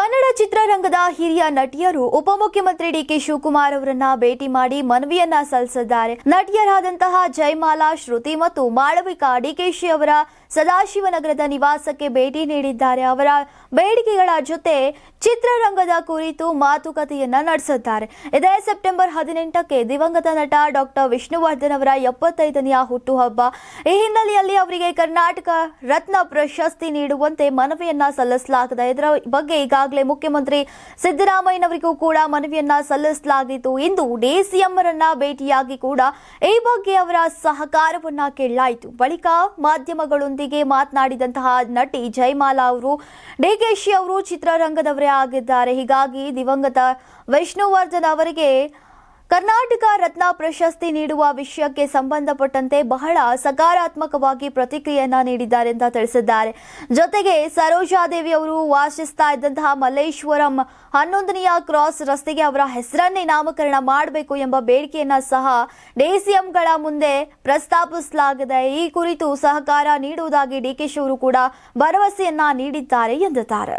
ಕನ್ನಡ ಚಿತ್ರರಂಗದ ಹಿರಿಯ ನಟಿಯರು ಉಪಮುಖ್ಯಮಂತ್ರಿ ಡಿಕೆ ಶಿವಕುಮಾರ್ ಅವರನ್ನ ಭೇಟಿ ಮಾಡಿ ಮನವಿಯನ್ನ ಸಲ್ಲಿಸಿದ್ದಾರೆ. ನಟಿಯರಾದಂತಹ ಜಯಮಾಲಾ, ಶ್ರುತಿ ಮತ್ತು ಮಾಳವಿಕಾ ಡಿಕೆಶಿ ಅವರ ಸದಾಶಿವನಗರದ ನಿವಾಸಕ್ಕೆ ಭೇಟಿ ನೀಡಿದ್ದಾರೆ. ಅವರ ಬೇಡಿಕೆಗಳ ಜೊತೆ ಚಿತ್ರರಂಗದ ಕುರಿತು ಮಾತುಕತೆಯನ್ನ ನಡೆಸಿದ್ದಾರೆ. ಇದೇ ಸೆಪ್ಟೆಂಬರ್ ಹದಿನೆಂಟಕ್ಕೆ ದಿವಂಗತ ನಟ ಡಾಕ್ಟರ್ ವಿಷ್ಣುವರ್ಧನ್ ಅವರ ಎಪ್ಪತ್ತೈದನೆಯ ಹುಟ್ಟುಹಬ್ಬ. ಈ ಹಿನ್ನೆಲೆಯಲ್ಲಿ ಅವರಿಗೆ ಕರ್ನಾಟಕ ರತ್ನ ಪ್ರಶಸ್ತಿ ನೀಡುವಂತೆ ಮನವಿಯನ್ನ ಸಲ್ಲಿಸಲಾಗಿದೆ ಇದರ ಬಗ್ಗೆ ಈಗಾಗಲೇ ಮುಖ್ಯಮಂತ್ರಿ ಸಿದ್ದರಾಮಯ್ಯನವರಿಗೂ ಕೂಡ ಮನವಿಯನ್ನ ಸಲ್ಲಿಸಲಾಗಿತ್ತು. ಇಂದು ಡಿಸಿಎಂರನ್ನ ಭೇಟಿಯಾಗಿ ಕೂಡ ಈ ಬಗ್ಗೆ ಅವರ ಸಹಕಾರವನ್ನ ಕೇಳಲಾಯಿತು. ಬಳಿಕ ಮಾಧ್ಯಮಗಳೊಂದಿಗೆ ಮಾತನಾಡಿದಂತಹ ನಟಿ ಜಯಮಾಲಾ ಅವರು, ಡಿಕೆಶಿ ಅವರು ಚಿತ್ರರಂಗದವರೇ ಆಗಿದ್ದಾರೆ. ಹೀಗಾಗಿ ದಿವಂಗತ ವಿಷ್ಣುವರ್ಧನ್ ಅವರಿಗೆ ಕರ್ನಾಟಕ ರತ್ನ ಪ್ರಶಸ್ತಿ ನೀಡುವ ವಿಷಯಕ್ಕೆ ಸಂಬಂಧಪಟ್ಟಂತೆ ಬಹಳ ಸಕಾರಾತ್ಮಕವಾಗಿ ಪ್ರತಿಕ್ರಿಯೆಯನ್ನ ನೀಡಿದ್ದಾರೆ ಅಂತ ತಿಳಿಸಿದ್ದಾರೆ. ಜೊತೆಗೆ ಸರೋಜಾದೇವಿ ಅವರು ವಾಸಿಸ್ತಾ ಇದ್ದಂತಹ ಮಲ್ಲೇಶ್ವರಂ ಹನ್ನೊಂದನೆಯ ಕ್ರಾಸ್ ರಸ್ತೆಗೆ ಅವರ ಹೆಸರನ್ನೇ ನಾಮಕರಣ ಮಾಡಬೇಕು ಎಂಬ ಬೇಡಿಕೆಯನ್ನ ಸಹ ಡಿಸಿಎಂಗಳ ಮುಂದೆ ಪ್ರಸ್ತಾಪಿಸಲಾಗಿದೆ. ಈ ಕುರಿತು ಸಹಕಾರ ನೀಡುವುದಾಗಿ ಡಿಕೆಶಿ ಅವರು ಕೂಡ ಭರವಸೆಯನ್ನ ನೀಡಿದ್ದಾರೆ ಎಂದಿದ್ದಾರೆ.